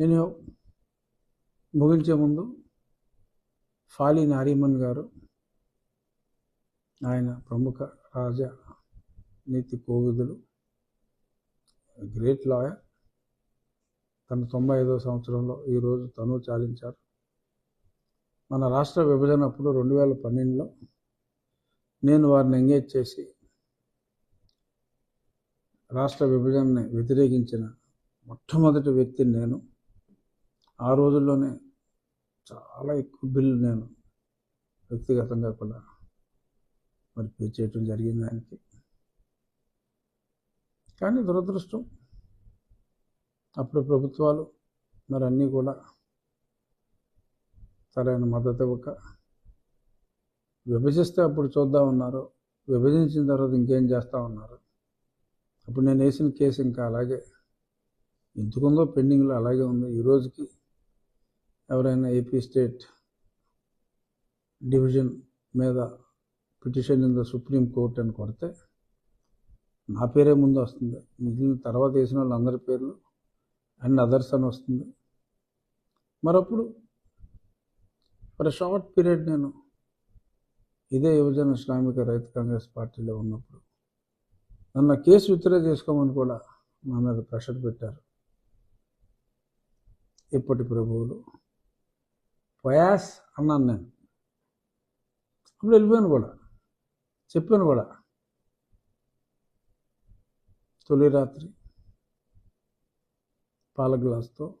నేను ముగించే ముందు ఫాలి నారీమన్ గారు ఆయన ప్రముఖ రాజ నీతి కోవిదులు గ్రేట్ లాయర్ తన తొంభై ఐదో సంవత్సరంలో ఈరోజు తను చాలించారు. మన రాష్ట్ర విభజన అప్పుడు రెండు వేల పన్నెండులో నేను వారిని ఎంగేజ్ చేసి రాష్ట్ర విభజనని వ్యతిరేకించిన మొట్టమొదటి వ్యక్తిని నేను. ఆ రోజుల్లోనే చాలా ఎక్కువ బిల్లు నేను వ్యక్తిగతంగా కూడా మరి పే చేయటం జరిగింది ఆయనకి. కానీ దురదృష్టం అప్పుడు ప్రభుత్వాలు మరి అన్నీ కూడా సరైన మద్దతు ఇవ్వక విభజిస్తే అప్పుడు చూద్దాం ఉన్నారు విభజించిన తర్వాత ఇంకేం చేస్తా ఉన్నారు అప్పుడు నేను వేసిన కేసు ఇంకా అలాగే ఎందుకుందో పెండింగ్లో అలాగే ఉంది. ఈ రోజుకి ఎవరైనా ఏపీ స్టేట్ డివిజన్ మీద petition in the supreme court అని కొడితే నా పేరే ముందు వస్తుంది. మిగిలిన తర్వాత వేసిన వాళ్ళందరి పేర్లు అండ్ అదర్స్ అని వస్తుంది. మరప్పుడు ఫర్ షార్ట్ పీరియడ్ నేను ఇదే యువజన శ్రామిక రైతు కాంగ్రెస్ పార్టీలో ఉన్నప్పుడు నన్ను కేసు విత్డ్రా చేసుకోమని కూడా నా మీద ప్రెషర్ పెట్టారు. ఇప్పటి ప్రభువులు వయాస్ అన్నాను నేను. అప్పుడు వెళ్ళిపోయాను కూడా. చెప్పాను కూడా. తొలి రాత్రి పాల గ్లాస్తో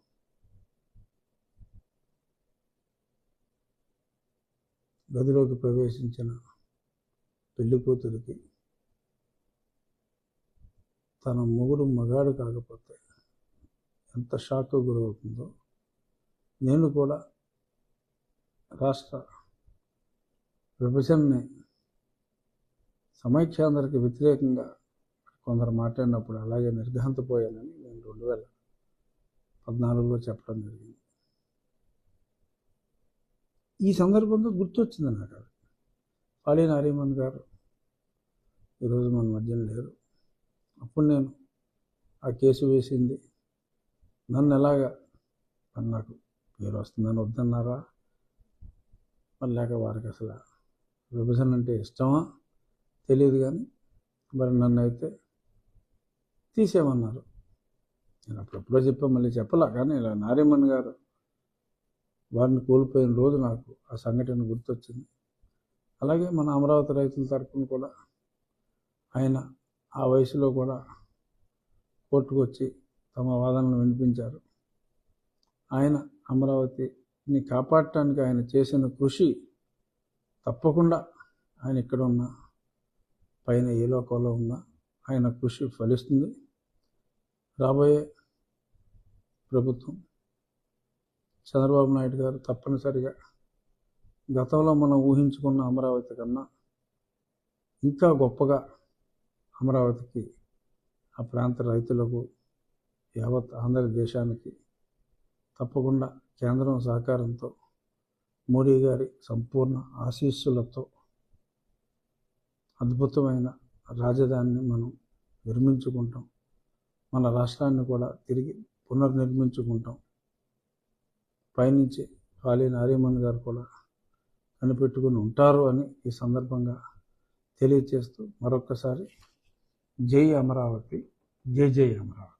గదిలోకి ప్రవేశించిన పెళ్ళికూతురికి తన మొగుడు మగాడు కాకపోతే ఎంత షాక్ గురవుతుందో నేను కూడా రాష్ట్ర విభజనని సమైక్యాంధ్రకి వ్యతిరేకంగా కొందరు మాట్లాడినప్పుడు అలాగే నిర్ఘాంతపోయానని నేను రెండు వేల పద్నాలుగులో చెప్పడం జరిగింది. ఈ సందర్భంగా గుర్తొచ్చింది నాకు అది. పాలీ నారీమన్ గారు ఈరోజు మన మధ్యన లేరు. అప్పుడు నేను ఆ కేసు వేసింది. నన్ను ఎలాగా నాకు పేరు వస్తుందని వద్దన్నారా? మరి లేక వారికి అసలు విభజన అంటే ఇష్టమా? తెలియదు కానీ మరి నన్ను అయితే తీసేయమన్నారు. నేను అప్పుడప్పుడో చెప్పా మళ్ళీ చెప్పలా కానీ ఇలా నారీమణ్ గారు వారిని కోల్పోయిన రోజు నాకు ఆ సంఘటన గుర్తొచ్చింది. అలాగే మన అమరావతి రైతుల తరఫున కూడా ఆయన ఆ వయసులో కూడా కోర్టుకు వచ్చి తమ వాదనలు వినిపించారు. ఆయన అమరావతి ని కాపాడటానికి ఆయన చేసిన కృషి తప్పకుండా ఆయన ఇక్కడ ఉన్న పైన ఏ లోకంలో ఉన్నా ఆయన కృషి ఫలిస్తుంది. రాబోయే ప్రభుత్వం చంద్రబాబు నాయుడు గారు తప్పనిసరిగా గతంలో మనం ఊహించుకున్న అమరావతి కన్నా ఇంకా గొప్పగా అమరావతికి ఆ ప్రాంత రైతులకు యావత్ ఆంధ్ర దేశానికి తప్పకుండా కేంద్రం సహకారంతో మోడీ గారి సంపూర్ణ ఆశీస్సులతో అద్భుతమైన రాజధానిని మనం నిర్మించుకుంటాం. మన రాష్ట్రాన్ని కూడా తిరిగి పునర్నిర్మించుకుంటాం. పైనుంచి ఫాలీ నారీమన్ గారు కూడా కనిపెట్టుకుని ఉంటారు అని ఈ సందర్భంగా తెలియచేస్తూ మరొక్కసారి జై అమరావతి జై జై అమరావతి.